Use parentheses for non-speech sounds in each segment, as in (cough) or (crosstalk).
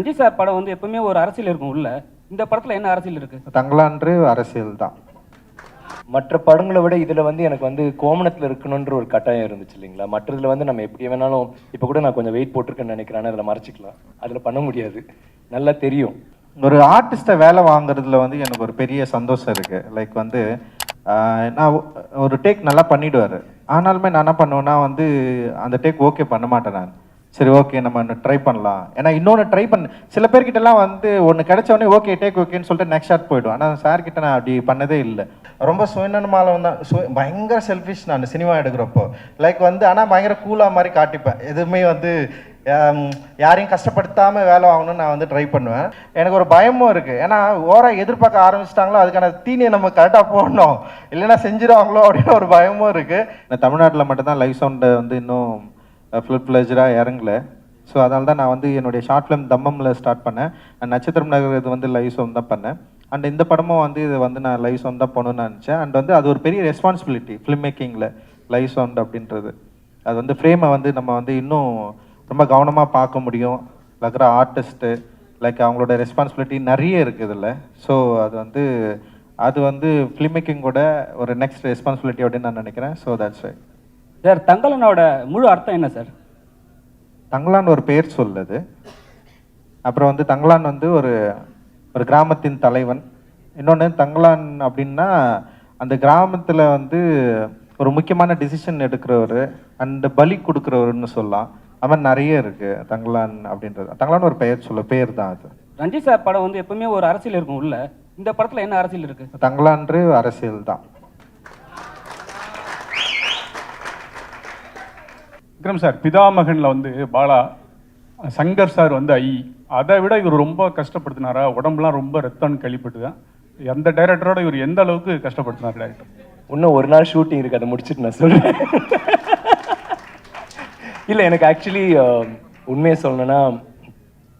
Ranjith sir படம் வந்து எப்பவுமே ஒரு அரசியல் இருக்கும் உள்ள. இந்த படத்துல என்ன அரசியல் இருக்கு? தங்களான்று அரசியல் தான். மற்ற படங்களை விட இதுல வந்து எனக்கு வந்து கோமணத்துல இருக்கணுன்ற ஒரு கட்டாயம் இருந்துச்சு இல்லைங்களா? மற்றதுல வந்து நம்ம எப்படி வேணாலும் இப்ப கூட நான் கொஞ்சம் வெயிட் போட்டிருக்கேன்னு நினைக்கிறேன். அதில் அதுல மறைச்சிக்கலாம். அதுல பண்ண முடியாது. நல்லா தெரியும். ஒரு ஆர்டிஸ்ட்டை வேலை வாங்குறதுல வந்து எனக்கு ஒரு பெரிய சந்தோஷம் இருக்கு. லைக் வந்து நான் ஒரு டேக் நல்லா பண்ணிடுவாரு. ஆனாலுமே நான் என்ன பண்ணுவேன்னா வந்து அந்த டேக் ஓகே பண்ண மாட்டேன் நான். சரி ஓகே நம்ம ட்ரை பண்ணலாம். ஏன்னா இன்னொன்று ட்ரை பண்ண சில பேர்கிட்டலாம் வந்து ஒன்று கிடைச்ச ஓகே டேக் ஓகேன்னு சொல்லிட்டு நெக்ஸ்ட் ஷாட் போயிடும். ஆனால் சார் கிட்ட நான் அப்படி பண்ணதே இல்லை. ரொம்ப சுயநலமால தான். சு பயங்கர செல்ஃபிஷ் நான் சினிமா எடுக்கிறப்போ. லைக் வந்து ஆனால் பயங்கர கூலாக மாதிரி காட்டிப்பேன். எதுவுமே வந்து யாரையும் கஷ்டப்படுத்தாம வேலை வாங்கணும்னு நான் வந்து ட்ரை பண்ணுவேன். எனக்கு ஒரு பயமும் இருக்கு. ஏன்னா ஓரா எதிர்பார்க்க ஆரம்பிச்சிட்டாங்களோ அதுக்கான தீனியை நம்ம கரெக்டாக போடணும். இல்லைன்னா செஞ்சிருவாங்களோ அப்படின்னு ஒரு பயமும் இருக்கு. தமிழ்நாட்டில் மட்டும்தான் லைவ் சவுண்டை வந்து இன்னும் ஃபுல் ஃப்ளெஜராக இறங்கல. ஸோ அதனால தான் நான் வந்து என்னுடைய ஷார்ட் ஃபிலிம் தம்மமில் ஸ்டார்ட் பண்ணேன். நட்சத்திரம் நகர் இது வந்து லைவ் சவுண்ட் தான் பண்ணேன். அண்ட் இந்த படமும் வந்து இது வந்து நான் லைவ் சவுண்ட் தான் பண்ணணும்னு நினச்சேன். அண்ட் வந்து அது ஒரு பெரிய ரெஸ்பான்சிபிலிட்டி ஃபிலிம் மேக்கிங்கில் லைவ் சவுண்ட் அப்படின்றது. அது வந்து ஃப்ரேமை வந்து நம்ம வந்து இன்னும் ரொம்ப கவனமாக பார்க்க முடியும். இருக்கிற ஆர்டிஸ்ட்டு லைக் அவங்களோட ரெஸ்பான்சிபிலிட்டி நிறைய இருக்குது இதில். ஸோ அது வந்து அது வந்து ஃபிலிம் மேக்கிங்கோட ஒரு நெக்ஸ்ட் ரெஸ்பான்சிபிலிட்டி அப்படின்னு நான் நினைக்கிறேன். ஸோ தட்ஸ் ரைட் சார் தங்கலனோட முழு அர்த்தம் என்ன சார்? தங்கலான் ஒரு பெயர் சொல்லுது. அப்புறம் வந்து தங்கலான் வந்து ஒரு ஒரு கிராமத்தின் தலைவன். இன்னொன்று தங்கலான் அப்படின்னா அந்த கிராமத்தில் வந்து ஒரு முக்கியமான டிசிஷன் எடுக்கிறவர் அண்ட் பலி கொடுக்குறவர்னு சொல்லலாம். அது மாதிரி நிறைய இருக்கு தங்கலான் அப்படின்றது. தங்கலான் ஒரு பெயர் சொல்ல பெயர் தான் அது. ரஞ்சித் சார் படம் வந்து எப்பவுமே ஒரு அரசியல் இருக்கும் உள்ள. இந்த படத்துல என்ன அரசியல் இருக்கு? தங்கலான்று அரசியல் தான் விக்ரம் சார் பிதாமகனில் வந்து பாலா சங்கர் சார் வந்து ஐ. அதை விட இவர் ரொம்ப கஷ்டப்படுத்தினாரா? உடம்புலாம் ரொம்ப ரத்தம் கழிப்பட்டு தான் எந்த டைரக்டரோட இவர் எந்த அளவுக்கு கஷ்டப்படுத்தினார் டைரக்டர் இன்னும் ஒரு நாள் ஷூட்டிங் இருக்கு அதை முடிச்சுட்டு நான் சொல்கிறேன் இல்லை எனக்கு ஆக்சுவலி உண்மையை சொல்லணும்னா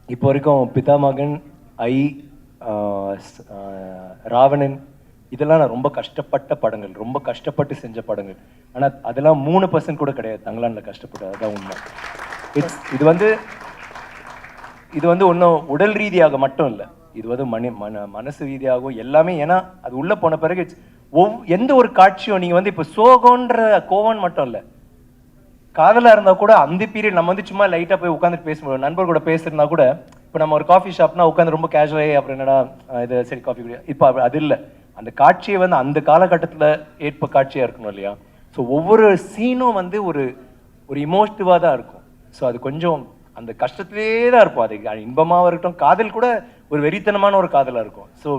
இப்போ வரைக்கும் பிதாமகன் ஐ ராவணன் இதெல்லாம் நான் ரொம்ப கஷ்டப்பட்ட படங்கள் ரொம்ப கஷ்டப்பட்டு செஞ்ச படங்கள். ஆனால் அதெல்லாம் மூணு பர்சன்ட் கூட கிடையாது. தங்கலான்ல கஷ்டப்பட்டு அதுதான் உண்மை. இட்ஸ் இது வந்து இது வந்து ஒன்றும் உடல் ரீதியாக மட்டும் இல்லை. இது வந்து மனி மன மனசு ரீதியாகவும் எல்லாமே ஏன்னா அது உள்ளே போன பிறகு it's ஒவ் எந்த ஒரு காட்சியும் நீங்கள் வந்து இப்போ சோகன்ற கோவம் மட்டும் இல்லை. காதலாக இருந்தா கூட அந்த பீரியட் நம்ம வந்து சும்மா லைட்டாக போய் உட்காந்துட்டு பேச முடியும் நண்பர் கூட பேசுறதுனா கூட இப்போ நம்ம ஒரு காஃபி ஷாப்னா உட்காந்து ரொம்ப கேஷுவலாக அப்புறம் என்னடா இது சரி காஃபி குடியா? இப்போ அது இல்லை. அந்த காட்சியை வந்து அந்த காலகட்டத்துல ஏற்ப காட்சியா இருக்கணும் இல்லையா? ஸோ ஒவ்வொரு சீனும் வந்து ஒரு ஒரு இமோட்டிவாக தான் இருக்கும். ஸோ அது கொஞ்சம் அந்த கஷ்டத்திலே தான் இருக்கும். அது இன்பமாக இருக்கட்டும் காதல் கூட ஒரு வெறித்தனமான ஒரு காதலா இருக்கும். ஸோ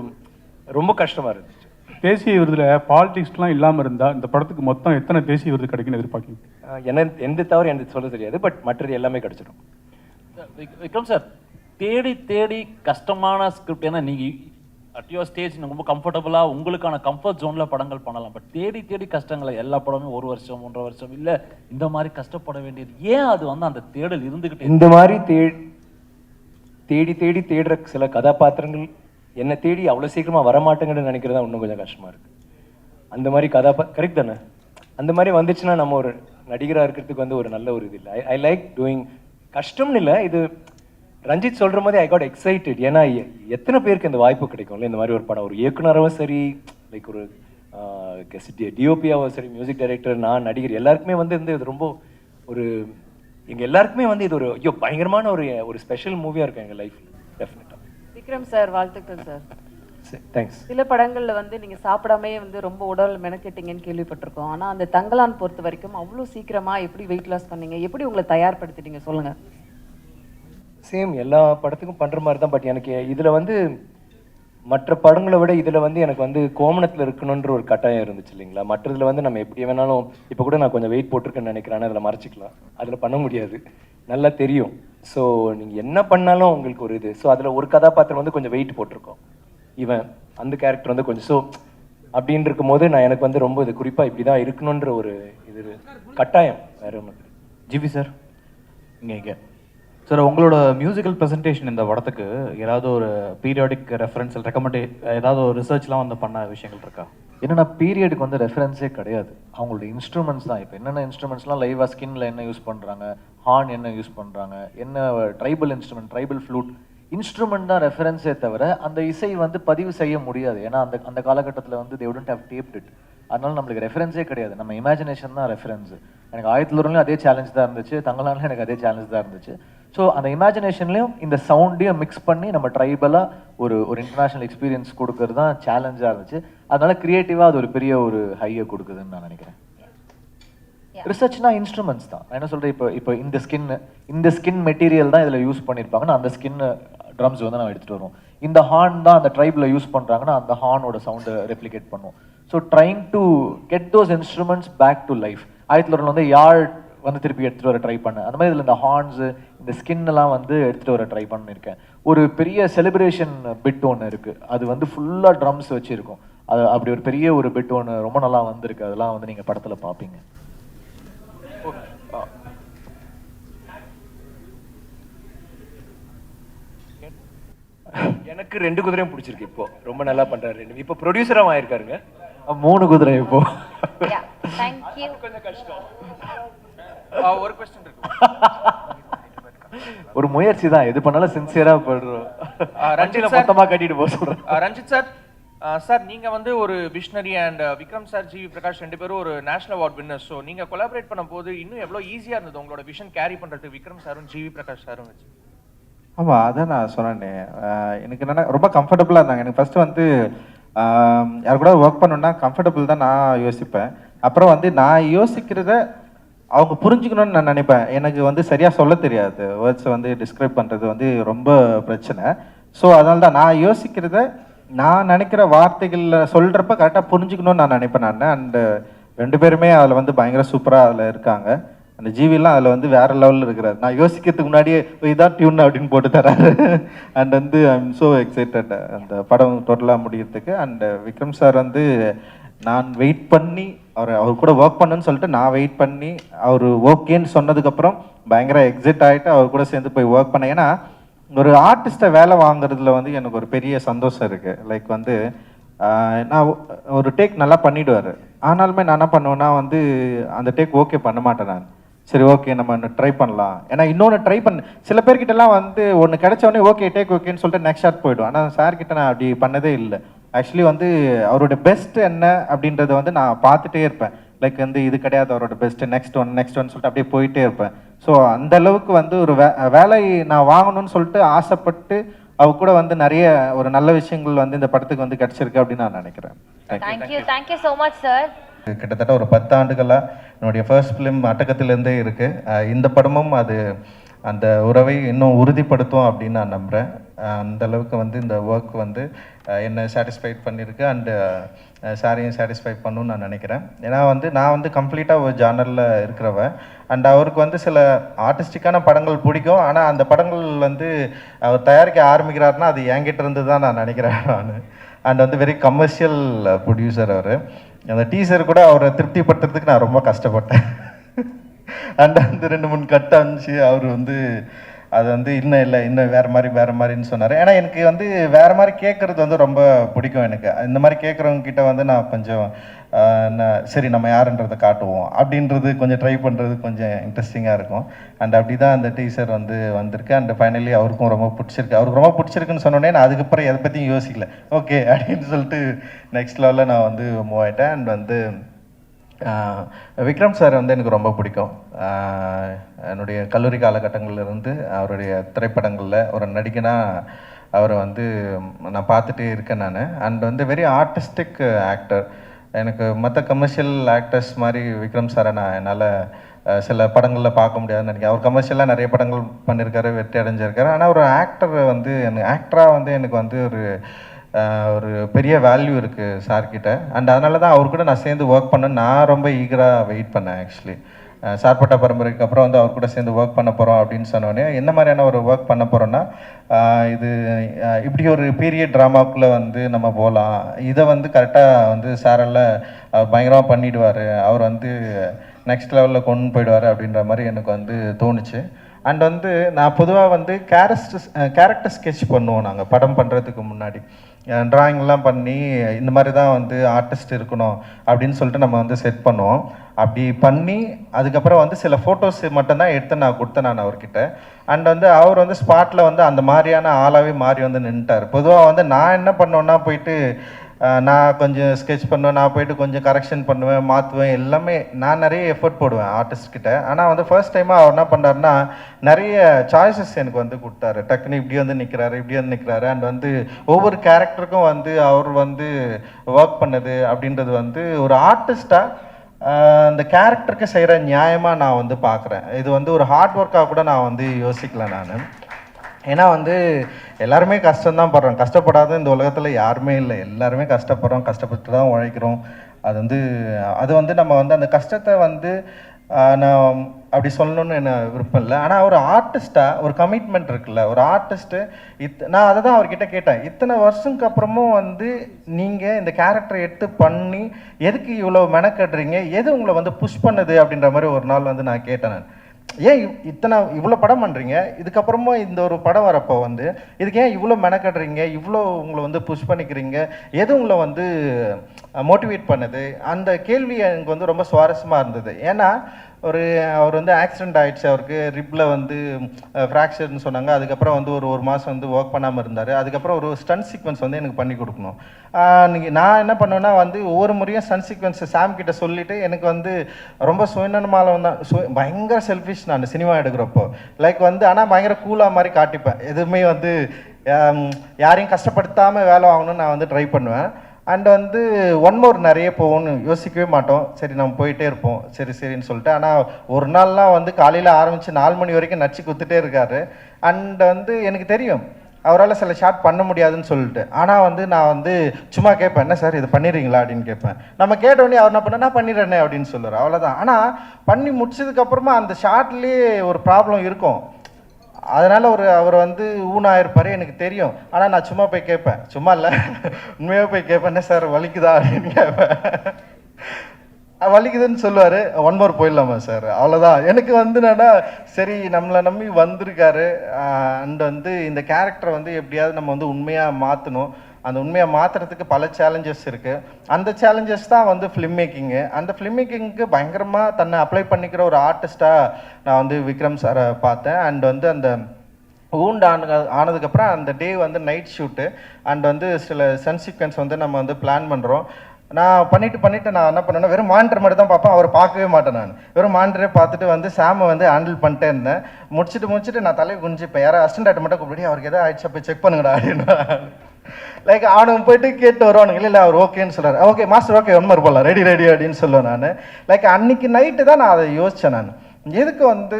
ரொம்ப கஷ்டமா இருந்துச்சு. தேசிய விருதுல பாலிடிக்ஸ்லாம் இல்லாமல் இருந்தா இந்த படத்துக்கு மொத்தம் எத்தனை தேசிய விருது கிடைக்குன்னு எதிர்பார்க்கீங்க? என்ன எந்த தவிர எனக்கு சொல்ல தெரியாது பட் மற்றது எல்லாமே கிடைச்சிடும். விக்- விக்ரம் சார் தேடி தேடி கஷ்டமான ஸ்கிரிப்ட் ஏன்னா நீங்க அட் யோர் ஸ்டேஜ் ரொம்ப கம்ஃபர்டபுளா உங்களுக்கான கம்ஃபர்ட் ஜோன்ல படங்கள் பண்ணலாம். பட் தேடி தேடி கஷ்டங்களை எல்லா படமும் ஒரு வருஷம் ஒன்றரை வருஷம் இல்ல இந்த மாதிரி கஷ்டப்பட வேண்டியது. ஏன் அது வந்து அந்த தேடல் இருந்துகிட்டே இந்த மாதிரி தே தேடி தேடி தேடுற சில கதாபாத்திரங்கள் என்னை தேடி அவ்வளோ சீக்கிரமா வரமாட்டேங்கன்னு நினைக்கிறது தான் இன்னும் கொஞ்சம் கஷ்டமா இருக்கு. அந்த மாதிரி கதாபா கரெக்ட் தானே? அந்த மாதிரி வந்துச்சுன்னா நம்ம ஒரு நடிகராக இருக்கிறதுக்கு வந்து ஒரு நல்ல ஒரு இது இல்லை. ஐ லைக் டூயிங் கஷ்டம்னு இல்லை இது ரஞ்சித் சொல்ற மாதிரி ஐ காட் எக்ஸைட்டட் ஏன்னா எத்தனை பேருக்கு இந்த வாய்ப்பு கிடைக்கும்ல? இந்த மாதிரி ஒரு படம். ஒரு இயக்குனராகவும் சரி லைக் ஒரு டிஓபியாவும் சரி மியூசிக் டைரக்டர் நான் நடிகர் எல்லாருக்குமே வந்து இந்த இது ரொம்ப ஒரு எங்க எல்லாருக்குமே வந்து இது ஒரு ஐயோ பயங்கரமான ஒரு ஒரு ஸ்பெஷல் மூவியா இருக்கும் எங்க லைஃப்ல டெஃபினட்டா விக்ரம் சார் வாழ்த்துக்கள் சார். தேங்க்ஸ் சில படங்கள்ல வந்து நீங்க சாப்பிடாமே வந்து ரொம்ப உடல் மெனக்கெட்டீங்கன்னு கேள்விப்பட்டிருக்கோம். ஆனா அந்த தங்கலான் பொறுத்த வரைக்கும் அவ்வளவு சீக்கிரமா எப்படி வெயிட் லாஸ் பண்ணீங்க? எப்படி உங்களை தயார்படுத்திட்டீங்க? சொல்லுங்க. சேம் எல்லா படத்துக்கும் பண்ணுற மாதிரி தான் பட் எனக்கு இதில் வந்து மற்ற படங்களை விட இதில் வந்து எனக்கு வந்து கோமணத்தில் இருக்கணுன்ற ஒரு கட்டாயம் இருந்துச்சு இல்லைங்களா? மற்றதுல வந்து நம்ம எப்படி வேணாலும் இப்போ கூட நான் கொஞ்சம் வெயிட் போட்டிருக்கேன்னு நினைக்கிறேன் அதில் மறைச்சிக்கலாம். அதில் பண்ண முடியாது. நல்லா தெரியும். ஸோ நீங்கள் என்ன பண்ணாலும் உங்களுக்கு ஒரு இது. ஸோ அதில் ஒரு கதாபாத்திரம் வந்து கொஞ்சம் வெயிட் போட்டிருக்கோம். இவன் அந்த கேரக்டர் வந்து கொஞ்சம் ஸோ அப்படின்னு இருக்கும்போது நான் எனக்கு வந்து ரொம்ப இது குறிப்பாக இப்படி தான் இருக்கணுன்ற ஒரு இது கட்டாயம். வேற ஒன்று ஜிபி சார் இங்கே இங்கே. சார் உங்களோட மியூசிக்கல் ப்ரெசன்டேஷன் இந்த படத்துக்கு ஏதாவது ஒரு பீரியாடிக் ரெஃபரன்ஸ் ரெக்கமெண்டே ஏதாவது ஒரு ரிசர்ச்லாம் வந்து பண்ண விஷயங்கள் இருக்கா? என்னென்னா பீரியடுக்கு வந்து ரெஃபரன்ஸே கிடையாது. அவங்களோட இன்ஸ்ட்ருமெண்ட்ஸ் தான். இப்போ என்னென்ன இன்ஸ்ட்ருமெண்ட்ஸ்லாம் லைவாக ஸ்கின்ல என்ன யூஸ் பண்ணுறாங்க ஹார்ன் என்ன யூஸ் பண்ணுறாங்க என்ன tribal instrument tribal flute instrument தான் ரெஃபரன்ஸே தவிர அந்த இசை வந்து பதிவு செய்ய முடியாது. ஏன்னா அந்த அந்த காலகட்டத்தில் வந்து they wouldn't have taped it அதனால நம்மளுக்கு ரெஃபரன்ஸே கிடையாது. நம்ம இமேஜினேஷன் தான் ரெஃபரன்ஸு எனக்கு ஆயிரத்துலூர்லையும் அதே சேலஞ்ச் தான் இருந்துச்சு. தங்கலான்லையும் எனக்கு அதே சேலஞ்ச் தான் இருந்துச்சு. ஸோ அந்த இமேஜினேஷன்லையும் இந்த சவுண்டையும் மிக்ஸ் பண்ணி நம்ம ட்ரைபலாக ஒரு ஒரு இன்டர்நேஷனல் எக்ஸ்பீரியன்ஸ் கொடுக்கறது தான் சேலஞ்சாக இருந்துச்சு. அதனால கிரியேட்டிவாக அது ஒரு பெரிய ஒரு ஹையை கொடுக்குதுன்னு நான் நினைக்கிறேன். ரிசர்ச்னா இன்ஸ்ட்ருமெண்ட்ஸ் தான். என்ன சொல்றேன்? இப்போ இப்போ இந்த ஸ்கின் இந்த ஸ்கின் மெட்டீரியல் தான் இதில் யூஸ் பண்ணியிருப்பாங்கன்னா அந்த ஸ்கின் ட்ரம்ஸ் வந்து நம்ம எடுத்துகிட்டு வருவோம். இந்த ஹார்ன் தான் அந்த ட்ரைபில் யூஸ் பண்ணுறாங்கன்னா அந்த ஹார்னோட சவுண்டை ரெப்ளிகேட் பண்ணுவோம். So trying to get those instruments back to life ஆயிரத்தி தொள்ளாயிரம் வந்து யாழ் வந்து திருப்பி எடுத்துகிட்டு வர ட்ரை பண்ணேன் அந்த மாதிரி இதில் இந்த ஹார்ன்ஸு இந்த ஸ்கின் எல்லாம் வந்து எடுத்துகிட்டு வர ட்ரை பண்ணியிருக்கேன் ஒரு பெரிய செலிப்ரேஷன் பிட் ஒன்று இருக்குது அது வந்து ஃபுல்லாக ட்ரம்ஸ் வச்சுருக்கும். அது அப்படி ஒரு பெரிய ஒரு பிட் ஒன்று ரொம்ப நல்லா வந்திருக்கு. அதெல்லாம் வந்து நீங்கள் படத்தில் பார்ப்பீங்க எனக்கு ரெண்டு குதிரையும் பிடிச்சிருக்கு இப்போ. ரொம்ப நல்லா பண்றாரு. ரெண்டு இப்போ ப்ரொடியூசராக ஆயிருக்காருங்க. மூணு குதிரை இப்போ. தேங்க்யூ கொஞ்சம் கஷ்டம். ஒரு கொஸ்டின் இருக்கு. ஒரு முயற்சி தான். எது பண்ணாலும் சின்சியரா பண்றோம் ரஞ்சித். மொத்தமா கட்டிட்டு போக சொல்றேன். ரஞ்சித் சார். சார் நீங்க வந்து ஒரு visionary and Vikram sir G Prakash ரெண்டு பேரும் ஒரு நேஷனல் அவார்ட் வின்னர் ஸோ நீங்க கொலாபரேட் பண்ணும்போது இன்னும் எவ்வளவு ஈஸியா இருந்தது உங்களோட விஷன் கேரி பண்றதுக்கு விக்ரம் சாரும் ஜிவி பிரகாஷ் சாரும் வச்சு? ஆமாம் அதான் நான் சொன்னேனே. எனக்கு என்னன்னா ரொம்ப கம்ஃபர்டபுளாக இருந்தாங்க. எனக்கு ஃபர்ஸ்ட் வந்து யார் கூட ஒர்க் பண்ணணும்னா கம்ஃபர்டபுள் தான் நான் யோசிப்பேன். அப்புறம் வந்து நான் யோசிக்கிறத அவங்க புரிஞ்சுக்கணும்னு நான் நினைப்பேன். எனக்கு வந்து சரியாக சொல்ல தெரியாது. வேர்ட்ஸை வந்து டிஸ்கிரைப் பண்ணுறது வந்து ரொம்ப பிரச்சனை. ஸோ அதனால தான் நான் யோசிக்கிறத நான் நினைக்கிற வார்த்தைகளில் சொல்கிறப்ப கரெக்டாக புரிஞ்சுக்கணும்னு நான் நினைப்பேன் நான். அண்டு ரெண்டு பேருமே அதில் வந்து பயங்கர சூப்பராக அதில் இருக்காங்க. அந்த ஜீவிலாம் அதில் வந்து வேறு லெவலில் இருக்கிறார். நான் யோசிக்கிறதுக்கு முன்னாடியே "ஓ, இதான் டியூன் அப்படின்னு போட்டு தராரு. அண்ட் வந்து ஐ எம் ஸோ எக்ஸைட்டட் அந்த படம் டோட்டலாக முடியறதுக்கு. அண்டு விக்ரம் சார் வந்து நான் வெயிட் பண்ணி அவர் அவர் கூட ஒர்க் பண்ணுன்னு சொல்லிட்டு நான் வெயிட் பண்ணி அவர் ஓகேன்னு சொன்னதுக்கப்புறம் பயங்கர எக்ஸிட் ஆகிட்டு அவர் கூட சேர்ந்து போய் ஒர்க் பண்ணேன். ஏன்னா ஒரு ஆர்டிஸ்ட்டை வேலை வாங்குறதுல வந்து எனக்கு ஒரு பெரிய சந்தோஷம் இருக்குது லைக் வந்து நான் ஒரு டேக் நல்லா பண்ணிவிடுவார் ஆனாலுமே நான் என்ன பண்ணுவேன்னா வந்து அந்த டேக் ஓகே பண்ண மாட்டேன் நான். சரி ஓகே நம்ம இன்னும் ட்ரை பண்ணலாம். ஏன்னா இன்னொன்று ட்ரை பண்ண சில பேர்கிட்டலாம் வந்து ஒன்று கிடைச்ச உடனே ஓகே டேக் ஓகேன்னு சொல்லிட்டு நெக்ஸ்ட் ஷாட் போயிடும். ஆனால் சார்கிட்ட நான் அப்படி பண்ணதே இல்லை. ஆக்சுவலி வந்து அவரோட பெஸ்ட் என்ன அப்படின்றத வந்து நான் பார்த்துட்டே இருப்பேன். லைக் வந்து இது கிடையாது அவரோட best next one next one சொல்லிட்டு அப்படியே போயிட்டே இருப்பேன். ஸோ அந்த அளவுக்கு வந்து ஒரு வே வேலை நான் வாங்கணும்னு சொல்லிட்டு ஆசைப்பட்டு அவ கூட வந்து நிறைய ஒரு நல்ல விஷயங்கள் வந்து இந்த படத்துக்கு வந்து கிடைச்சிருக்கு அப்படின்னு நான் நினைக்கிறேன். Thank you thank you so much sir கிட்டத்தட்ட ஒரு பத்து ஆண்டுகளாக என்னுடைய ஃபர்ஸ்ட் ஃபிலிம் அட்டகத்திலேருந்தே இருக்குது இந்த படமும் அது அந்த உறவை இன்னும் உறுதிப்படுத்தும் அப்படின்னு நான் நம்புகிறேன் அந்த அளவுக்கு வந்து இந்த ஒர்க் வந்து என்னை சாட்டிஸ்ஃபைட் பண்ணியிருக்கு அண்டு சாரையும் சாட்டிஸ்ஃபை பண்ணுன்னு நான் நினைக்கிறேன். ஏன்னா வந்து நான் வந்து கம்ப்ளீட்டாக ஒரு ஜானரில் இருக்கிறவன் அண்ட் அவருக்கு வந்து சில ஆர்டிஸ்டிக்கான படங்கள் பிடிக்கும். ஆனால் அந்த படங்கள் வந்து அவர் தயாரிக்க ஆரம்பிக்கிறாருன்னா அது என்கிட்ட இருந்து தான் நான் நினைக்கிறேன் நான். அண்ட் வந்து வெரி கமர்ஷியல் ப்ரொடியூசர் அவர். அந்த டீசர் கூட அவரை திருப்திப்படுத்துறதுக்கு நான் ரொம்ப கஷ்டப்பட்டேன். (laughs) அண்ட் அந்த ரெண்டு மூணு கட் அனுப்பிச்சு அவர் வந்து அது வந்து இன்னும் இல்லை இன்னும் வேறு மாதிரி வேறு மாதிரின்னு சொன்னார். ஏன்னா எனக்கு வந்து வேறு மாதிரி கேட்குறது வந்து ரொம்ப பிடிக்கும் எனக்கு. இந்த மாதிரி கேட்குறவங்க கிட்ட வந்து நான் கொஞ்சம் நான் சரி நம்ம யாருன்றதை காட்டுவோம். அப்படின்றது கொஞ்சம் ட்ரை பண்ணுறது கொஞ்சம் இன்ட்ரெஸ்டிங்காக இருக்கும். அண்ட் அப்படி தான் அந்த டீச்சர் வந்து வந்திருக்கு. அண்ட் ஃபைனலி அவருக்கும் ரொம்ப பிடிச்சிருக்கு. அவருக்கு ரொம்ப பிடிச்சிருக்குன்னு சொன்னோடனே நான் அதுக்கப்புறம் எதை பற்றியும் யோசிக்கல. ஓகே அப்படின்னு சொல்லிட்டு நெக்ஸ்ட் லெவலில் நான் வந்து மூவ் ஆகிட்டேன் அண்ட் வந்து விக்ரம் சார் வந்து எனக்கு ரொம்ப பிடிக்கும். என்னுடைய கல்லூரி காலகட்டங்கள்லேருந்து அவருடைய திரைப்படங்களில் ஒரு நடிகனாக அவரை வந்து நான் பார்த்துட்டே இருக்கேன் நான். அண்ட் வந்து வெரி ஆர்டிஸ்டிக் ஆக்டர் எனக்கு மற்ற கமர்ஷியல் ஆக்டர்ஸ் மாதிரி விக்ரம் சாரை நான் என்னால் சில படங்களில் பார்க்க முடியாதுன்னு நினைக்கிறேன். அவர் கமர்ஷியலாக நிறைய படங்கள் பண்ணியிருக்காரு வெற்றி அடைஞ்சிருக்காரு. ஆனால் ஒரு ஆக்டர் வந்து எனக்கு ஆக்டராக வந்து எனக்கு வந்து ஒரு ஒரு பெரிய வேல்யூ இருக்குது சார்கிட்ட அண்ட் அதனால தான் அவர் கூட நான் சேர்ந்து ஒர்க் பண்ண நான் ரொம்ப ஈகராக வெயிட் பண்ணேன் ஆக்சுவலி சார்பட்டா பரம்பரைக்கு அப்புறம் வந்து அவர் கூட சேர்ந்து ஒர்க் பண்ண போகிறோம் அப்படின்னு சொன்னோடனே என்ன மாதிரியான ஒரு ஒர்க் பண்ண போகிறோன்னா இது இப்படி ஒரு பீரியட் ட்ராமாக்குள்ளே வந்து நம்ம போகலாம் இதை வந்து கரெக்டாக வந்து சாரெல்லாம் அவர் பயங்கரமாக பண்ணிடுவார். அவர் வந்து நெக்ஸ்ட் லெவலில் கொண்டு போயிடுவார் அப்படின்ற மாதிரி எனக்கு வந்து தோணுச்சு. அண்ட் வந்து நான் பொதுவாக வந்து கேரஸ்ட் கேரக்டர் ஸ்கெட்ச் பண்ணுவோம் நாங்கள் படம் பண்ணுறதுக்கு முன்னாடி. ட்ராயிங்லாம் பண்ணி இந்த மாதிரி தான் வந்து ஆர்டிஸ்ட் இருக்கணும் அப்படின்னு சொல்லிட்டு நம்ம வந்து செட் பண்ணுவோம் அப்படி பண்ணி அதுக்கப்புறம் வந்து சில ஃபோட்டோஸ் மட்டும்தான் எடுத்து நான் கொடுத்தேன் நான் அவர்கிட்ட. அண்ட் வந்து அவர் வந்து ஸ்பாட்டில் வந்து அந்த மாதிரியான ஆளாகவே மாறி வந்து நின்ட்டார் பொதுவாக வந்து நான் என்ன பண்ணுவேன்னா போயிட்டு நான் கொஞ்சம் ஸ்கெட்ச் பண்ணுவேன் நான் போயிட்டு கொஞ்சம் கரெக்ஷன் பண்ணுவேன் மாற்றுவேன் எல்லாமே நான் நிறைய எஃபர்ட் போடுவேன் ஆர்டிஸ்ட்கிட்ட ஆனால் வந்து ஃபர்ஸ்ட் டைமாக அவர் என்ன பண்ணாருன்னா நிறைய சாய்ஸஸ் எனக்கு வந்து கொடுத்தாரு. டக்குன்னு இப்படி வந்து நிற்கிறாரு இப்படி வந்து நிற்கிறாரு அண்ட் வந்து ஒவ்வொரு கேரக்டருக்கும் வந்து அவர் வந்து ஒர்க் பண்ணது அப்படின்றது வந்து ஒரு ஆர்டிஸ்ட்டாக அந்த கேரக்டருக்கு செய்கிற நியாயமாக நான் வந்து பார்க்குறேன் இது வந்து ஒரு ஹார்ட் ஒர்க்காக கூட நான் வந்து யோசிக்கல நான். ஏன்னா வந்து எல்லாருமே கஷ்டம்தான் படுறோம் கஷ்டப்படாத இந்த உலகத்தில் யாருமே இல்லை. எல்லாருமே கஷ்டப்படுறோம். கஷ்டப்பட்டு தான் உழைக்கிறோம். அது வந்து அது வந்து நம்ம வந்து அந்த கஷ்டத்தை வந்து நான் அப்படி சொல்லணும்னு என்ன விருப்பம் இல்லை. ஆனால் ஒரு ஆர்டிஸ்ட்டாக ஒரு கமிட்மெண்ட் இருக்குல்ல ஒரு ஆர்டிஸ்ட்டு இத் நான் அதை தான் அவர்கிட்ட கேட்டேன். இத்தனை வருஷத்துக்கு அப்புறமும் வந்து நீங்கள் இந்த கேரக்டரை எடுத்து பண்ணி எதுக்கு இவ்வளோ மெனக்கடுறீங்க? எது உங்களை வந்து புஷ் பண்ணுது? அப்படின்ற மாதிரி ஒரு நாள் வந்து நான் கேட்டேன் நான். ஏன் இத்தனை இவ்வளோ படம் பண்ணுறீங்க இதுக்கப்புறமா இந்த ஒரு படம் வரப்போ வந்து இதுக்கு ஏன் இவ்வளோ மெனக்கடுறீங்க? இவ்வளோ உங்களை வந்து புஷ் பண்ணிக்கிறீங்க? எது உங்களை வந்து மோட்டிவேட் பண்ணுது? அந்த கேள்வி எனக்கு வந்து ரொம்ப சுவாரஸ்யமாக இருந்தது. ஏன்னா ஒரு அவர் வந்து ஆக்சிடென்ட் ஆகிடுச்சு அவருக்கு ரிப்பில் வந்து ஃப்ராக்சர்னு சொன்னாங்க. அதுக்கப்புறம் வந்து ஒரு ஒரு மாதம் வந்து ஒர்க் பண்ணாமல் இருந்தார். அதுக்கப்புறம் ஒரு ஸ்டன் சீக்வன்ஸ் வந்து எனக்கு பண்ணி கொடுக்கணும். நீங்கள் நான் என்ன பண்ணுவேன்னா வந்து ஒவ்வொரு முறையும் ஸ்டன் சீக்வன்ஸை சாம் கிட்ட சொல்லிட்டு எனக்கு வந்து ரொம்ப சுயநலமாக தான். சு பயங்கர செல்ஃபிஷ் நான் சினிமா எடுக்கிறப்போ. லைக் வந்து ஆனால் பயங்கர கூலாக மாதிரி காட்டிப்பேன். எதுவுமே வந்து யாரையும் கஷ்டப்படுத்தாமல் வேலை வாங்கணும்னு நான் வந்து ட்ரை பண்ணுவேன். அண்ட் வந்து ஒன் மோர் நிறைய போகும்னு யோசிக்கவே மாட்டோம். சரி நம்ம போயிட்டே இருப்போம். சரி சரின்னு சொல்லிட்டு. ஆனால் ஒரு நாள்லாம் வந்து காலையில் ஆரம்பித்து நாலு மணி வரைக்கும் நச்சு குத்துட்டே இருக்காரு. அண்ட் வந்து எனக்கு தெரியும். அவரால் சில ஷார்ட் பண்ண முடியாதுன்னு சொல்லிட்டு. ஆனால் வந்து நான் வந்து சும்மா கேட்பேன் என்ன சார் இது பண்ணிடுறீங்களா? அப்படின்னு கேட்பேன். நம்ம கேட்டோடனே அவர் என்ன பண்ண நான் பண்ணிடுறேனே அப்படின்னு சொல்லுவார். அவ்வளோதான் ஆனால் பண்ணி முடிச்சதுக்கப்புறமா அந்த ஷார்ட்லேயே ஒரு ப்ராப்ளம் இருக்கும். அதனால் ஒரு அவர் வந்து ஊனாயிருப்பார் எனக்கு தெரியும். ஆனால் நான் சும்மா போய் கேட்பேன். சும்மா இல்லை. (laughs) உண்மையாக போய் கேட்பேன். சார் வலிக்குதா அப்படின்னு கேட்பேன். வலிக்குதுன்னு சொல்லுவார். ஒன் மோர் போயிடலாமா சார்? அவ்வளோதான் எனக்கு வந்து என்னன்னா சரி நம்மளை நம்பி வந்திருக்காரு. அண்ட் வந்து இந்த கேரக்டரை வந்து எப்படியாவது நம்ம வந்து உண்மையாக மாற்றணும் அந்த உண்மையை மாற்றுறதுக்கு பல சேலஞ்சஸ் இருக்குது அந்த சேலஞ்சஸ் தான் வந்து ஃபிலிம் மேக்கிங்கு அந்த ஃபிலிம் மேக்கிங்க்கு பயங்கரமாக தன்னை அப்ளை பண்ணிக்கிற ஒரு ஆர்டிஸ்ட்டாக நான் வந்து விக்ரம் சாரை பார்த்தேன். அண்ட் வந்து அந்த ஊண்டு ஆன ஆனதுக்கப்புறம் அந்த டே வந்து நைட் ஷூட்டு அண்ட் வந்து சில சன் சீக்வன்ஸ் வந்து நம்ம வந்து பிளான் பண்ணுறோம் நான் பண்ணிட்டு பண்ணிட்டு நான் என்ன பண்ணேன்னா வெறும் மாண்டர் மட்டும் தான் பார்ப்பேன். அவர் பார்க்கவே மாட்டேன் நான். வெறும் மாண்டரே பார்த்துட்டு வந்து சாமை வந்து ஹேண்டில் பண்ணிட்டே இருந்தேன். முடிச்சுட்டு முடிச்சுட்டு நான் தலையை குஞ்சு இப்போ யாரோ அசிஸ்டன்ட் மட்டும் கூப்பிட்டு அவருக்கு எதாவது ஆயிடுச்சு? போய் செக் பண்ணுங்கடா அப்படின்னு லைக் அவனுங்க போயிட்டு கேட்டு வருவானுங்க இல்லை இல்லை அவர் ஓகேன்னு சொல்கிறார் ஓகே மாஸ்டர் ஓகே ஒன் மாதிரி போடலாம் ரெடி ரெடி அப்படின்னு சொல்லுவேன் நான். லைக் அன்னைக்கு நைட்டு தான் நான் அதை யோசித்தேன் நான். எதுக்கு வந்து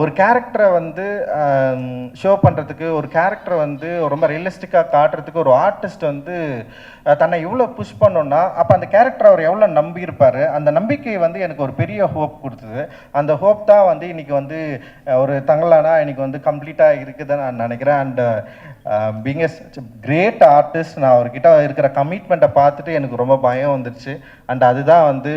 ஒரு கேரக்டரை வந்து ஷோ பண்ணுறதுக்கு ஒரு கேரக்டரை வந்து ரொம்ப ரியலிஸ்டிக்காக காட்டுறதுக்கு ஒரு ஆர்டிஸ்ட் வந்து தன்னை இவ்வளோ புஷ் பண்ணோன்னா அப்போ அந்த கேரக்டர் அவர் எவ்வளோ நம்பியிருப்பார்? அந்த நம்பிக்கை வந்து எனக்கு ஒரு பெரிய ஹோப் கொடுத்தது. அந்த ஹோப் தான் வந்து இன்றைக்கி வந்து ஒரு தங்கலானா இன்னைக்கு வந்து கம்ப்ளீட்டாக இருக்குதுன்னு நான் நினைக்கிறேன். அண்ட் பீங் கிரேட் ஆர்டிஸ்ட் நான் அவர்கிட்ட இருக்கிற கமிட்மெண்ட்டை பார்த்துட்டு எனக்கு ரொம்ப பயம் வந்துருச்சு. அண்ட் அதுதான் வந்து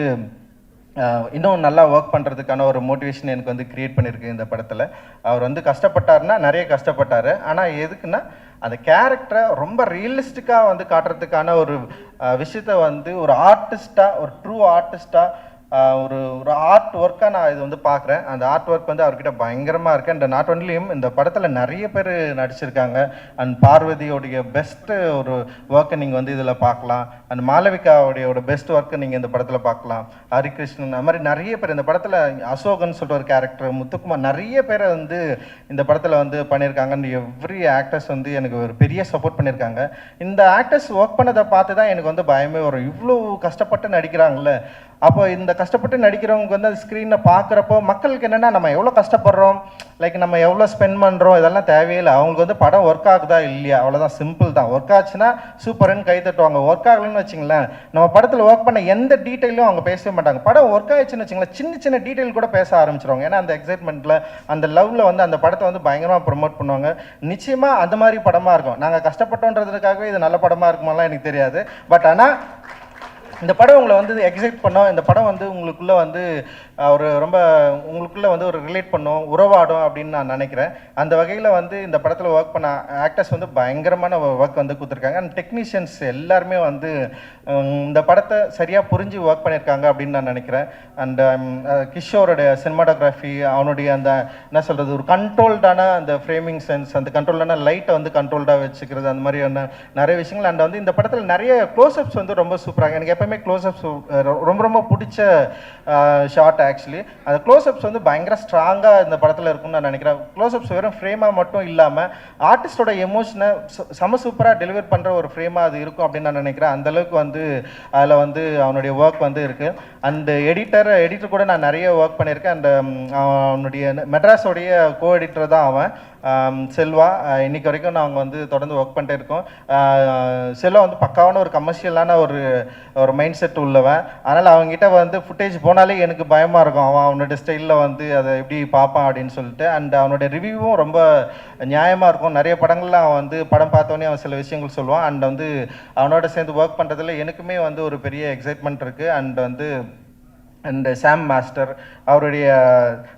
இன்னும் நல்லா ஒர்க் பண்ணுறதுக்கான ஒரு மோட்டிவேஷன் எனக்கு வந்து க்ரியேட் பண்ணியிருக்கு இந்த படத்தில். அவர் வந்து கஷ்டப்பட்டார்னா நிறைய கஷ்டப்பட்டார். ஆனால் எதுக்குன்னா அந்த கேரக்டரை ரொம்ப ரியலிஸ்டிக்காக வந்து காட்டுறதுக்கான ஒரு விஷயத்த வந்து ஒரு ஆர்டிஸ்ட்டாக ஒரு ட்ரூ ஆர்டிஸ்ட்டாக ஒரு ஒரு ஆர்ட் ஒர்க்காக நான் இது வந்து பார்க்குறேன். அந்த ஆர்ட் ஒர்க் வந்து அவர்கிட்ட பயங்கரமாக இருக்குது அண்ட் நாட் ஒன்லியும் இந்த படத்தில் நிறைய பேர் நடிச்சிருக்காங்க. அண்ட் பார்வதியோடைய பெஸ்ட்டு ஒரு ஒர்க்கை நீங்கள் வந்து இதில் பார்க்கலாம். அண்ட் மாளவிகாவுடைய பெஸ்ட் ஒர்க்கை நீங்கள் இந்த படத்தில் பார்க்கலாம். ஹரிகிருஷ்ணன் அந்த மாதிரி நிறைய பேர் இந்த படத்தில் அசோகன் சொல்லிட்டு ஒரு கேரக்டர் முத்துக்குமார் நிறைய பேரை வந்து இந்த படத்தில் வந்து பண்ணியிருக்காங்க. அண்ட் எவ்ரி ஆக்டர்ஸ் வந்து எனக்கு ஒரு பெரிய சப்போர்ட் பண்ணியிருக்காங்க. இந்த ஆக்டர்ஸ் ஒர்க் பண்ணதை பார்த்து தான் எனக்கு வந்து பயமே வரும். இவ்வளோ கஷ்டப்பட்டு நடிக்கிறாங்களே அப்போ இந்த கஷ்டப்பட்டு நடிக்கிறவங்க வந்து அந்த ஸ்க்ரீனை பார்க்குறப்போ மக்களுக்கு என்னென்னா நம்ம எவ்வளோ கஷ்டப்படுறோம்? லைக் நம்ம எவ்வளோ ஸ்பெண்ட் பண்ணுறோம் இதெல்லாம் தேவையில்லை. அவங்களுக்கு வந்து படம் ஒர்க் ஆகுதா இல்லையா? அவ்வளோதான் சிம்பிள் தான். ஒர்க் ஆச்சுன்னா சூப்பர்னு கை தட்டுவாங்க. ஒர்க் ஆகலைன்னு வச்சுங்களேன் நம்ம படத்தில் ஒர்க் பண்ண எந்த டீட்டெயிலும் அவங்க பேசவே மாட்டாங்க. படம் ஒர்க் ஆயிடுச்சுன்னு வச்சுங்களேன் சின்ன சின்ன டீட்டெயில் கூட பேச ஆரம்பிச்சிருவாங்க. ஏன்னா அந்த எக்ஸைட்மெண்ட்டில் அந்த லவ்வில் வந்து அந்த படத்தை வந்து பயங்கரமாக ப்ரொமோட் பண்ணுவாங்க. நிச்சயமாக அந்த மாதிரி படமாக இருக்கும். நாங்கள் கஷ்டப்பட்டோன்றதுக்காகவே இது நல்ல படமாக இருக்குமாலாம் எனக்கு தெரியாது. பட் ஆனால் இந்த படம் உங்களை வந்து எக்ஸைட் பண்ணோம் இந்த படம் வந்து உங்களுக்குள்ளே வந்து ஒரு ரொம்ப உங்களுக்குள்ளே வந்து ஒரு ரிலேட் பண்ணும் உறவாடும் அப்படின்னு நான் நினைக்கிறேன். அந்த வகையில் வந்து இந்த படத்தில் ஒர்க் பண்ண ஆக்டர்ஸ் வந்து பயங்கரமான ஒர்க் வந்து கொடுத்துருக்காங்க. அண்ட் டெக்னீஷியன்ஸ் எல்லாருமே வந்து இந்த படத்தை சரியாக புரிஞ்சு ஒர்க் பண்ணியிருக்காங்க அப்படின்னு நான் நினைக்கிறேன். அண்ட் கிஷோருடைய சினிமாட்டோகிராஃபி அவனுடைய அந்த என்ன சொல்கிறது ஒரு கண்ட்ரோல்டான அந்த ஃப்ரேமிங் சென்ஸ் அந்த கண்ட்ரோல்டான லைட்டை வந்து கண்ட்ரோல்டாக வச்சுக்கிறது அந்த மாதிரியான நிறைய விஷயங்கள். அண்ட் வந்து இந்த படத்தில் நிறைய க்ளோஸ்அப்ஸ் வந்து ரொம்ப சூப்பராக எனக்கு எப்பவுமே க்ளோஸ்அப்ஸ் ரொம்ப ரொம்ப பிடிச்ச ஷார்ட் ஆக்சுவலி அந்த க்ளோஸ்அப்ஸ் வந்து பயங்கர ஸ்ட்ராங்காக இந்த படத்தில் இருக்கும்னு நான் நினைக்கிறேன். க்ளோஸ்அப்ஸ் வெறும் ஃப்ரேமாக மட்டும் இல்லாமல் ஆர்டிஸ்டோட எமோஷனை செம சூப்பராக டெலிவர் பண்ணுற ஒரு ஃப்ரேமாக அது இருக்கும் அப்படின்னு நான் நினைக்கிறேன். அந்த அளவுக்கு வந்து அதில் வந்து அவனுடைய ஒர்க் வந்து இருக்குது அந்த எடிட்டர் எடிட்டர் கூட நான் நிறைய ஒர்க் பண்ணியிருக்கேன். அந்த அவனுடைய மெட்ராஸோடைய கோ எடிட்டர் தான் அவன். செல்வா இன்றைக்கி இன்னைக்கு வரைக்கும் நாங்கள் வந்து தொடர்ந்து ஒர்க் பண்ணிட்டு இருக்கோம். செல்வா வந்து பக்காவான ஒரு கமர்ஷியலான ஒரு ஒரு மைண்ட் செட் உள்ளவன் அதனால் அவங்ககிட்ட வந்து ஃபுட்டேஜ் போனாலே எனக்கு பயமாக இருக்கும். அவன் அவனோட ஸ்டைலில் வந்து அதை எப்படி பார்ப்பான் அப்படின்னு சொல்லிட்டு. அண்ட் அவனுடைய ரிவ்யூவும் ரொம்ப நியாயமாக இருக்கும். நிறைய படங்களில் அவன் வந்து படம் பார்த்தோன்னே அவன் சில விஷயங்கள் சொல்லுவான். அண்ட் வந்து அவனோட சேர்ந்து ஒர்க் பண்ணுறதுல எனக்குமே வந்து ஒரு பெரிய எக்ஸைட்மெண்ட் இருக்குது அண்ட் வந்து அண்ட் சாம் மாஸ்டர் அவருடைய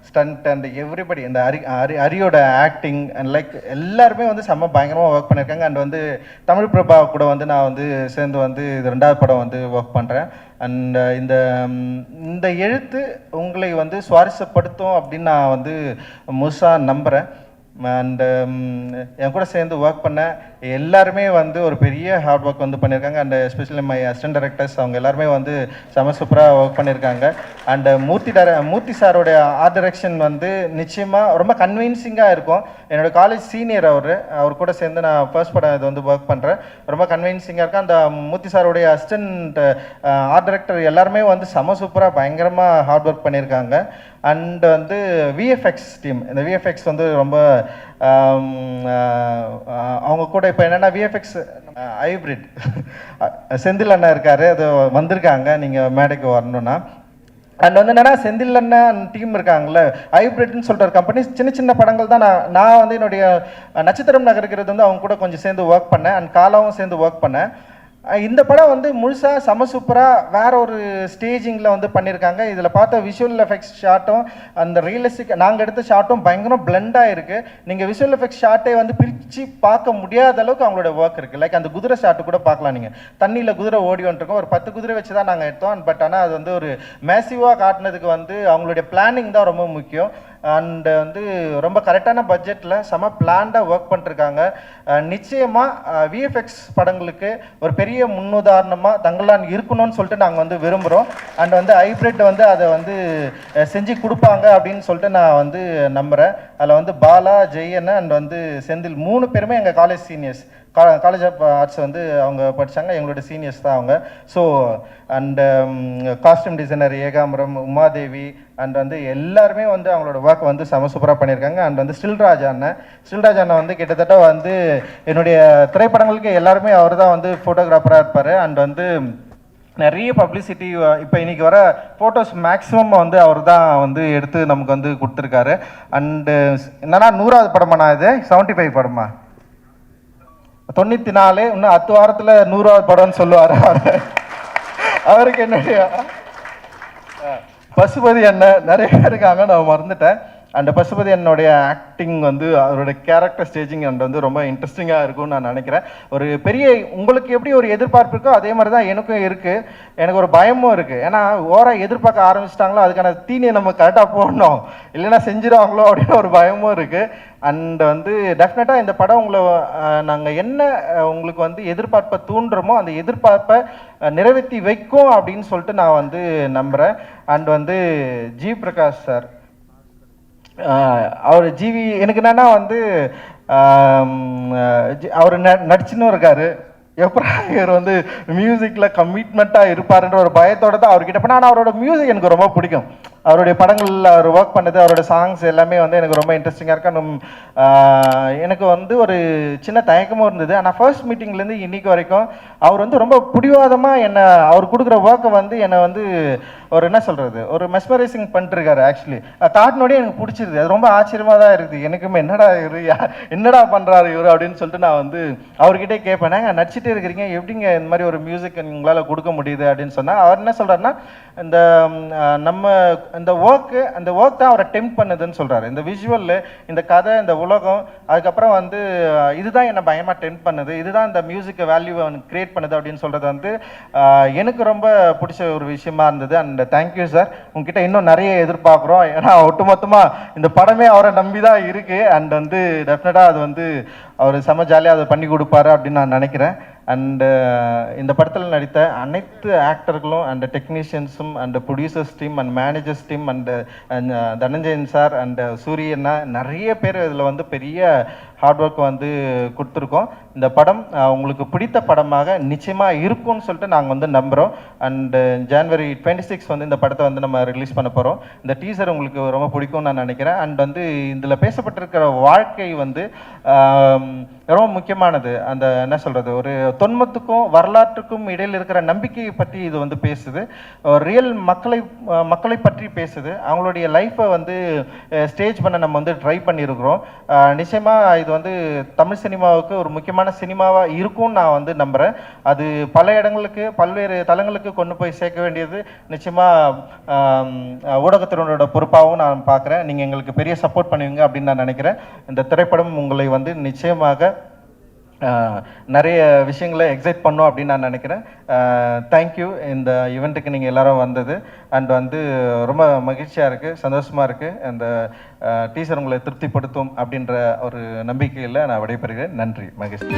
ஸ்டண்ட் அண்ட் எவ்ரிபடி இந்த அரி அரி அரியோட ஆக்டிங் அண்ட் லைக் எல்லாருமே வந்து செம்ம பயங்கரமாக ஒர்க் பண்ணியிருக்காங்க அண்ட் வந்து தமிழ் பிரபா கூட வந்து நான் வந்து சேர்ந்து வந்து இது ரெண்டாவது படம் வந்து ஒர்க் பண்ணுறேன் அண்ட் uh, இந்த இந்த எழுத்து உங்களை வந்து சுவாரஸ்யப்படுத்தும் அப்படின்னு நான் வந்து முழுசாக நம்புகிறேன் அண்டு என் கூட சேர்ந்து ஒர்க் பண்ண எல்லாருமே வந்து ஒரு பெரிய ஹார்ட் ஒர்க் வந்து பண்ணியிருக்காங்க. And especially my assistant directors அவங்க எல்லாருமே வந்து செம சூப்பராக ஒர்க் பண்ணியிருக்காங்க. அண்ட் மூர்த்தி டர மூர்த்தி சாரோடைய ஆர்ட் டைரக்ஷன் வந்து நிச்சயமாக ரொம்ப கன்வின்சிங்காக இருக்கும். என்னோடய காலேஜ் சீனியர் அவர் அவர் கூட சேர்ந்து நான் ஃபர்ஸ்ட் படம் இது வந்து ஒர்க் பண்ணுறேன் ரொம்ப கன்வின்சிங்காக இருக்கும். அந்த uh, மூர்த்தி சாரோடைய அசிஸ்டன்ட் ஆர்ட் டைரக்டர் எல்லாருமே வந்து செம சூப்பராக பயங்கரமாக ஹார்ட் ஒர்க் பண்ணியிருக்காங்க. அண்ட் வந்து விஎஃப்எக்ஸ் டீம் இந்த விஎஃப்எக்ஸ் வந்து ரொம்ப um, uh, அவங்க கூட இப்போ என்னென்னா விஎஃப்எக்ஸ் ஹைப்ரிட் செந்தில் அண்ணா இருக்காரு அது வந்திருக்காங்க நீங்கள் மேடைக்கு வரணும்னா. அண்ட் வந்து என்னன்னா செந்தில் அண்ணன் டீம் இருக்காங்கல்ல ஹைப்ரிட்னு சொல்கிற ஒரு கம்பெனி சின்ன சின்ன படங்கள் தான் நான் நான் வந்து என்னுடைய நட்சத்திரம் நகர்கிறது வந்து அவங்க கூட கொஞ்சம் சேர்ந்து ஒர்க் பண்ணேன் அண்ட் காலாவும் சேர்ந்து ஒர்க் பண்ணேன். இந்த படம் வந்து முழுசாக செம சூப்பராக வேற ஒரு ஸ்டேஜிங்கில் வந்து பண்ணியிருக்காங்க இதில் பார்த்த விஷுவல் எஃபெக்ட்ஸ் ஷாட்டும் அந்த ரியலிஸ்டிக் நாங்கள் எடுத்த ஷாட்டும் பயங்கரம் பிளெண்டாக இருக்குது நீங்கள் விஷுவல் எஃபெக்ட்ஸ் ஷாட்டை வந்து பிரித்து பார்க்க முடியாத அளவுக்கு அவங்களோட ஒர்க் இருக்குது லைக் அந்த குதிரை ஷாட்டு கூட பார்க்கலாம் நீங்கள் தண்ணியில் குதிரை ஓடி வந்துருக்கோம். ஒரு பத்து குதிரை வச்சு தான் நாங்கள் எடுத்தோம். பட் ஆனால் அது வந்து ஒரு மேசிவாக காட்டினதுக்கு வந்து அவங்களுடைய பிளானிங் தான் ரொம்ப முக்கியம். அண்டு uh, வந்து ரொம்ப கரெக்டான பட்ஜெட்டில் செம பிளான்டாக ஒர்க் பண்ணிருக்காங்க. Uh, நிச்சயமாக விஎஃப்எக்ஸ் uh, படங்களுக்கு ஒரு பெரிய முன்னுதாரணமாக தங்களான் இருக்கணும்னு சொல்லிட்டு நாங்கள் வந்து விரும்புகிறோம் அண்ட் வந்து ஹைப்ரிட் வந்து அதை வந்து செஞ்சு கொடுப்பாங்க அப்படின்னு சொல்லிட்டு நான் வந்து நம்புகிறேன் அதில் வந்து பாலா ஜெயன் அண்ட் வந்து செந்தில் மூணு பேருமே எங்கள் college seniors college of arts வந்து அவங்க படித்தாங்க எங்களோட சீனியர்ஸ் தான் அவங்க. So and costume designer Ekambaram Umadevi and வந்து எல்லாருமே வந்து அவங்களோட ஒர்க் வந்து செம சூப்பராக பண்ணியிருக்காங்க. அண்ட் வந்து ஸ்டில்ராஜ் அண்ணன். ஸ்டில்ராஜ் அண்ணன் வந்து கிட்டத்தட்ட வந்து என்னுடைய திரைப்படங்களுக்கு எல்லாருமே அவர் தான் வந்து ஃபோட்டோகிராஃபராக இருப்பார். அண்ட் வந்து நிறைய பப்ளிசிட்டி இப்போ இன்னைக்கு வர ஃபோட்டோஸ் மேக்ஸிமம் வந்து அவர் தான் வந்து எடுத்து நமக்கு வந்து கொடுத்துருக்காரு. அண்டு என்னன்னா நூறாவது படமா நான் இது? செவன்ட்டி ஃபைவ் படமா? தொண்ணூற்றி நாலு இன்னும் அத்து வாரத்தில் நூறாவது படம்னு சொல்லுவார் அவருக்கு என்னுடைய பசுபதி அண்ணன் நிறைய பேர் இருக்காங்க நான் மறந்துட்டேன். அந்த பசுபதி அண்ணனுடைய ஆக்டிங் வந்து அவருடைய கேரக்டர் ஸ்டேஜிங் அண்ட் வந்து ரொம்ப இன்ட்ரெஸ்டிங்காக இருக்கும்னு நான் நினைக்கிறேன். ஒரு பெரிய உங்களுக்கு எப்படி ஒரு எதிர்பார்ப்பு இருக்கோ அதே மாதிரி தான் எனக்கும் இருக்குது எனக்கு ஒரு பயமும் இருக்குது ஏன்னா ஓரா எதிர்பார்க்க ஆரம்பிச்சிட்டாங்களோ அதுக்கான தீனியை நம்ம கரெக்டாக போடணும். இல்லைன்னா செஞ்சிருவாங்களோ அப்படின்னு ஒரு பயமும் இருக்குது அண்ட் வந்து டெஃபினட்டாக இந்த படம் உங்களை நாங்கள் என்ன உங்களுக்கு வந்து எதிர்பார்ப்பை தூண்டுறோமோ அந்த எதிர்பார்ப்பை அஹ், நிறைவேற்றி வைக்கும் அப்படின்னு சொல்லிட்டு நான் வந்து நம்புகிறேன் அண்ட் வந்து ஜி. பிரகாஷ் சார். அவர் ஜிவி எனக்கு என்னன்னா வந்து அவர் நடிச்சுன்னு இருக்காரு. எப்படா இவர் வந்து மியூசிக்கில் கமிட்மெண்ட்டாக இருப்பாருன்ற ஒரு பயத்தோட தான் அவர்கிட்ட போனால் ஆனால் அவரோட மியூசிக் எனக்கு ரொம்ப பிடிக்கும். அவருடைய படங்களில் அவர் ஒர்க் பண்ணது அவரோட சாங்ஸ் எல்லாமே வந்து எனக்கு ரொம்ப இன்ட்ரெஸ்டிங்காக இருக்கணும் எனக்கு வந்து ஒரு சின்ன தயக்கமும் இருந்தது. ஆனால் ஃபர்ஸ்ட் மீட்டிங்லேருந்து இன்னைக்கு வரைக்கும் அவர் வந்து ரொம்ப பிடிவாதமாக என்னை அவர் கொடுக்குற ஒர்க்கை வந்து என்னை வந்து ஒரு என்ன சொல்கிறது ஒரு மெஸ்மரைசிங் பண்ணிட்டுருக்காரு ஆக்சுவலி காட்டினோடய எனக்கு பிடிச்சிருது. அது ரொம்ப ஆச்சரியமாக தான் இருக்குது. எனக்குமே என்னடா இரு யா- என்னடா பண்ணுறாரு இவர் அப்படின்னு சொல்லிட்டு நான் வந்து அவர்கிட்டே கேட்பேன். நாங்கள் நடிச்சிட்டே இருக்கிறீங்க. எப்படிங்க இந்த மாதிரி ஒரு மியூசிக் உங்களால் கொடுக்க முடியுது? அப்படின்னு சொன்னால் அவர் என்ன சொல்கிறாருன்னா இந்த நம்ம இந்த ஒர்க்கு அந்த ஒர்க் தான் அவரை டெம்ப் பண்ணுதுன்னு சொல்கிறாரு இந்த விஷுவல் இந்த கதை இந்த உலகம் அதுக்கப்புறம் வந்து இதுதான் என்னை பயமாக டெம்ப் பண்ணுது. இதுதான் இந்த மியூசிக்கை வேல்யூவை கிரியேட் பண்ணுது அப்படின்னு சொல்கிறது வந்து எனக்கு ரொம்ப பிடிச்ச ஒரு விஷயமா இருந்தது. அண்ட் தேங்க்யூ சார் உங்ககிட்ட இன்னும் நிறைய எதிர்பார்க்குறோம். ஏன்னா ஒட்டுமொத்தமாக இந்த படமே அவரை நம்பி தான் இருக்குது அண்ட் வந்து டெஃபினட்டாக அது வந்து அவர் செம ஜாலியாக அதை பண்ணி கொடுப்பாரு அப்படின்னு நான் நினைக்கிறேன். அண்டு uh, இந்த படத்தில் நடித்த அனைத்து ஆக்டர்களும் and டெக்னீஷியன்ஸும் and producers team and managers team and Dhananjayan sir and uh, சூரியன்னா நிறைய பேர் இதில் வந்து பெரிய ஹார்ட் ஒர்க் வந்து கொடுத்துருக்கோம். இந்த படம் உங்களுக்கு பிடித்த படமாக நிச்சயமாக இருக்கும்னு சொல்லிட்டு நாங்கள் வந்து நம்புகிறோம் அண்டு ஜான்வரி டுவெண்ட்டி சிக்ஸ் வந்து இந்த படத்தை வந்து நம்ம ரிலீஸ் பண்ண போகிறோம் இந்த டீசர் உங்களுக்கு ரொம்ப பிடிக்கும்னு நான் நினைக்கிறேன். அண்ட் வந்து இதில் பேசப்பட்டிருக்கிற வாழ்க்கை வந்து ரொம்ப முக்கியமானது. அந்த என்ன சொல்கிறது ஒரு தொன்மத்துக்கும் வரலாற்றுக்கும் இடையில் இருக்கிற நம்பிக்கையை பற்றி இது வந்து பேசுது. ரியல் மக்களை மக்களை பற்றி பேசுது. அவங்களுடைய லைஃப்பை வந்து ஸ்டேஜ் பண்ண நம்ம வந்து ட்ரை பண்ணியிருக்கிறோம் நிச்சயமாக இது இது வந்து தமிழ் சினிமாவுக்கு ஒரு முக்கியமான சினிமாவாக இருக்கும்னு நான் வந்து நம்புகிறேன் அது பல இடங்களுக்கு பல்வேறு தளங்களுக்கு கொண்டு போய் சேர்க்க வேண்டியது நிச்சயமாக ஊடகத்தினரோட பொறுப்பாகவும் நான் பார்க்குறேன். நீங்கள் எங்களுக்கு பெரிய சப்போர்ட் பண்ணுவீங்க அப்படின்னு நான் நினைக்கிறேன். இந்த திரைப்படம் உங்களை வந்து நிச்சயமாக நிறைய விஷயங்களை எக்ஸைட் பண்ணோம் அப்படின்னு நான் நினைக்கிறேன். தேங்க்யூ இந்த ஈவெண்ட்டுக்கு நீங்கள் எல்லாரும் வந்தது. அண்ட் வந்து ரொம்ப மகிழ்ச்சியாக இருக்குது சந்தோஷமாக இருக்குது அந்த டீச்சர் உங்களை திருப்திப்படுத்தும் அப்படின்ற ஒரு நம்பிக்கையில் நான் விடைபெறுகிறேன். நன்றி மகிழ்ச்சி.